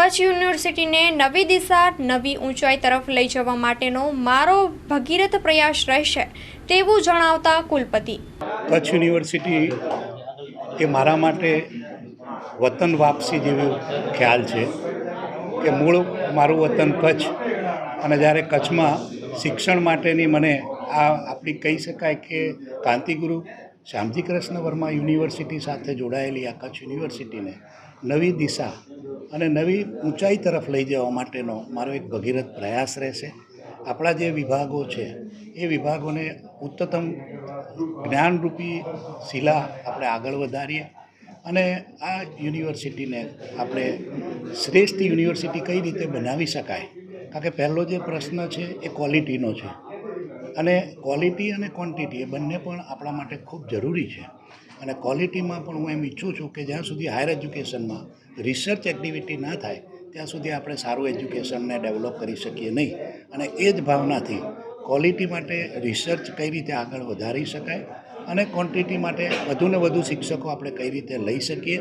કચ્છ યુનિવર્સિટીને નવી દિશા, નવી ઊંચાઈ તરફ લઈ જવા માટેનો મારો ભગીરથ પ્રયાસ રહેશે તેવું જણાવતા કુલપતિ. કચ્છ યુનિવર્સિટી એ મારા માટે વતન વાપસી જેવો ખ્યાલ છે કે મૂળ મારું વતન કચ્છ અને જ્યારે કચ્છમાં શિક્ષણ માટેની મને આ આપણી કહી શકાય કે કાંતિગુરુ શ્યામજી કૃષ્ણ વર્મા યુનિવર્સિટી સાથે જોડાયેલી આ કચ્છ યુનિવર્સિટીને નવી દિશા અને નવી ઊંચાઈ તરફ લઈ જવા માટેનો મારો એક ભગીરથ પ્રયાસ રહેશે. આપણા જે વિભાગો છે, એ વિભાગોને ઉચ્ચતમ જ્ઞાનરૂપી શિલા આપણે આગળ વધારીએ અને આ યુનિવર્સિટીને આપણે શ્રેષ્ઠ યુનિવર્સિટી કઈ રીતે બનાવી શકાય? કારણ કે પહેલો જે પ્રશ્ન છે, એ ક્વોલિટીનો છે. અને ક્વોલિટી અને ક્વોન્ટિટી એ બંને પણ આપણા માટે ખૂબ જરૂરી છે. અને ક્વોલિટીમાં પણ હું એમ ઈચ્છું છું કે જ્યાં સુધી હાયર એજ્યુકેશનમાં રિસર્ચ એક્ટિવિટી ના થાય, ત્યાં સુધી આપણે સારું એજ્યુકેશનને ડેવલપ કરી શકીએ નહીં. અને એ જ ભાવનાથી ક્વોલિટી માટે રિસર્ચ કઈ રીતે આગળ વધારી શકાય અને ક્વોન્ટિટી માટે વધુને વધુ શિક્ષકો આપણે કઈ રીતે લઈ શકીએ.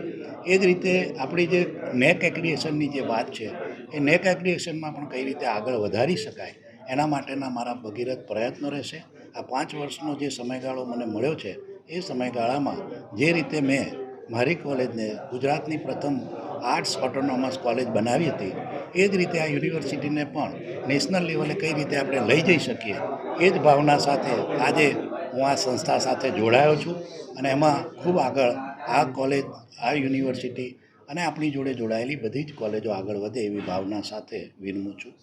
એ જ રીતે આપણી જે નેક એક્રિએશનની જે વાત છે, એ નેક એક્રિએશનમાં પણ કઈ રીતે આગળ વધારી શકાય એના માટેના મારા ભગીરથ પ્રયત્નો રહેશે. આ પાંચ વર્ષનો જે સમયગાળો મને મળ્યો છે, એ સમયગાળામાં જે રીતે મેં મારી કોલેજને ગુજરાતની પ્રથમ આર્ટ્સ ઓટોનોમસ કોલેજ બનાવી હતી, એ જ રીતે આ યુનિવર્સિટીને પણ નેશનલ લેવલે કઈ રીતે આપણે લઈ જઈ શકીએ, એ જ ભાવના સાથે આજે હું આ સંસ્થા સાથે જોડાયો છું અને એમાં ખૂબ આગળ આ કોલેજ, આ યુનિવર્સિટી અને આપણી જોડે જોડાયેલી બધી જ કોલેજો આગળ વધે એવી ભાવના સાથે વિનમું છું.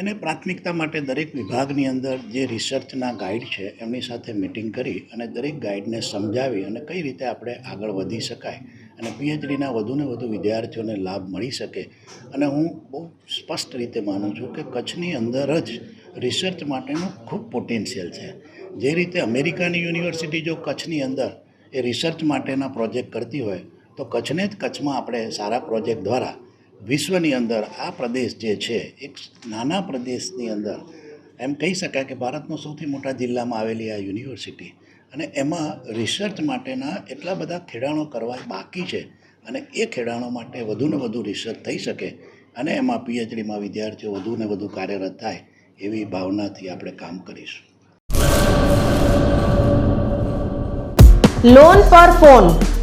એને પ્રાથમિકતા માટે દરેક વિભાગની અંદર જે રિસર્ચના ગાઈડ છે એમની સાથે મિટિંગ કરી અને દરેક ગાઈડને સમજાવી અને કઈ રીતે આપણે આગળ વધી શકાય અને પીએચડીના વધુને વધુ વિદ્યાર્થીઓને લાભ મળી શકે. અને હું બહુ સ્પષ્ટ રીતે માનું છું કે કચ્છની અંદર જ રિસર્ચ માટેનું ખૂબ પોટેન્શિયલ છે. જે રીતે અમેરિકાની યુનિવર્સિટી જો કચ્છની અંદર એ રિસર્ચ માટેના પ્રોજેક્ટ કરતી હોય તો કચ્છને જ કચ્છમાં આપણે સારા પ્રોજેક્ટ દ્વારા વિશ્વની અંદર આ પ્રદેશ જે છે, એક નાના પ્રદેશની અંદર એમ કહી શકાય કે ભારતનો સૌથી મોટા જિલ્લામાં આવેલી આ યુનિવર્સિટી અને એમાં રિસર્ચ માટેના એટલા બધા ખેડાણો કરવા બાકી છે અને એ ખેડાણો માટે વધુને વધુ રિસર્ચ થઈ શકે અને એમાં પીએચડીમાં વિદ્યાર્થીઓ વધુને વધુ કાર્યરત થાય એવી ભાવનાથી આપણે કામ કરીશું. લોન પર ફોન